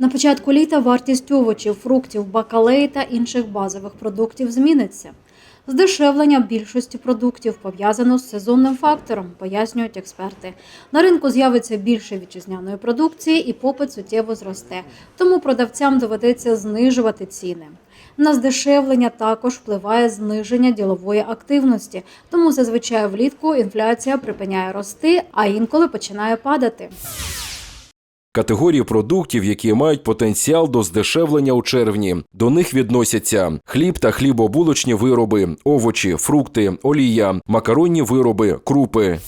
На початку літа вартість овочів, фруктів, бакалеї та інших базових продуктів зміниться. Здешевлення більшості продуктів пов'язано з сезонним фактором, пояснюють експерти. На ринку з'явиться більше вітчизняної продукції і попит суттєво зросте, тому продавцям доведеться знижувати ціни. На здешевлення також впливає зниження ділової активності, тому зазвичай влітку інфляція припиняє рости, а інколи починає падати. Категорії продуктів, які мають потенціал до здешевлення у червні. До них відносяться хліб та хлібобулочні вироби, овочі, фрукти, олія, макаронні вироби, крупи.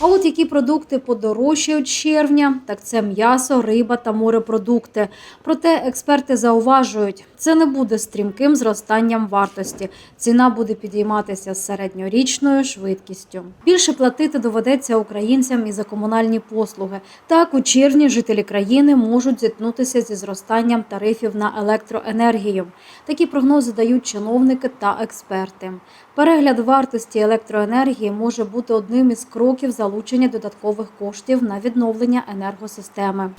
А от які продукти подорожчають червня, так це м'ясо, риба та морепродукти. Проте експерти зауважують, це не буде стрімким зростанням вартості. Ціна буде підійматися з середньорічною швидкістю. Більше платити доведеться українцям і за комунальні послуги. Так, у червні жителі країни можуть зіткнутися зі зростанням тарифів на електроенергію. Такі прогнози дають чиновники та експерти. Перегляд вартості електроенергії може бути одним із кроків залучення додаткових коштів на відновлення енергосистеми.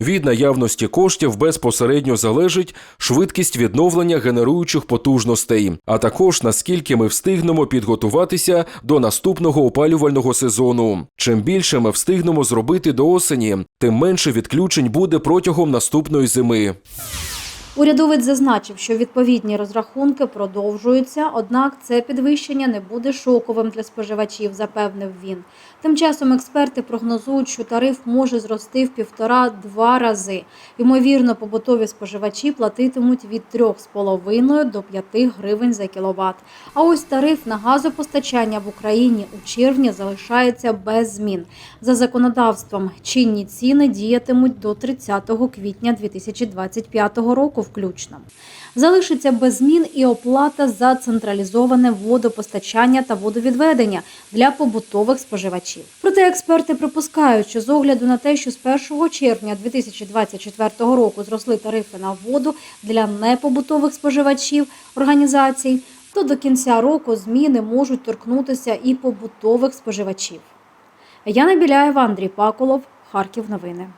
Від наявності коштів безпосередньо залежить швидкість відновлення генеруючих потужностей, а також наскільки ми встигнемо підготуватися до наступного опалювального сезону. Чим більше ми встигнемо зробити до осені, тим менше відключень буде протягом наступної зими. Урядовець зазначив, що відповідні розрахунки продовжуються, однак це підвищення не буде шоковим для споживачів, запевнив він. Тим часом експерти прогнозують, що тариф може зрости в півтора-два рази. Ймовірно, побутові споживачі платитимуть від 3,5 до 5 гривень за кіловат. А ось тариф на газопостачання в Україні у червні залишається без змін. За законодавством чинні ціни діятимуть до 30 квітня 2025 року включно. Залишиться без змін і оплата за централізоване водопостачання та водовідведення для побутових споживачів. Проте експерти припускають, що з огляду на те, що з 1 червня 2024 року зросли тарифи на воду для непобутових споживачів організацій, то до кінця року зміни можуть торкнутися і побутових споживачів. Яна Біляєва, Андрій Паколов, Харків. Новини.